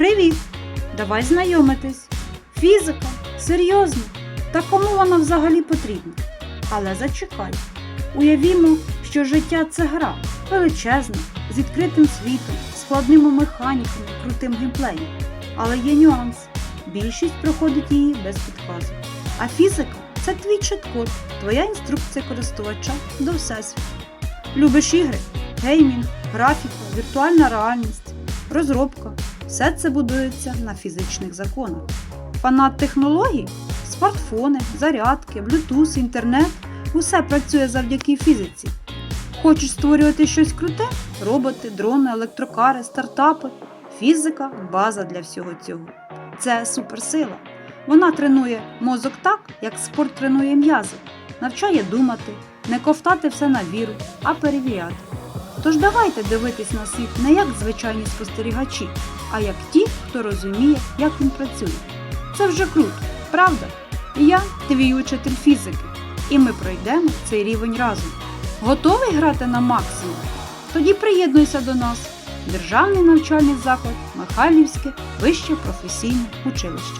Привіт! Давай знайомитись. Фізика? Серйозно? Та кому вона взагалі потрібна? Але зачекай. Уявімо, що життя це гра величезна, з відкритим світом, складними механіками, крутим геймплеєм. Але є нюанс. Більшість проходить її без підказу. А фізика це твій чит-код, твоя інструкція користувача до всесвіту. Любиш ігри, геймінг, графіка, віртуальна реальність, розробка. Все це будується на фізичних законах. Фанат технологій, смартфони, зарядки, блютуз, інтернет усе працює завдяки фізиці. Хочеш створювати щось круте? Роботи, дрони, електрокари, стартапи. Фізика база для всього цього. Це суперсила. Вона тренує мозок так, як спорт тренує м'язи, навчає думати, не ковтати все на віру, а перевіряти. Тож давайте дивитись на світ не як звичайні спостерігачі, а як ті, хто розуміє, як він працює. Це вже круто, правда? Я твій учитель фізики, і ми пройдемо цей рівень разом. Готовий грати на максимум? Тоді приєднуйся до нас. Державний навчальний заклад Михайлівське вище професійне училище.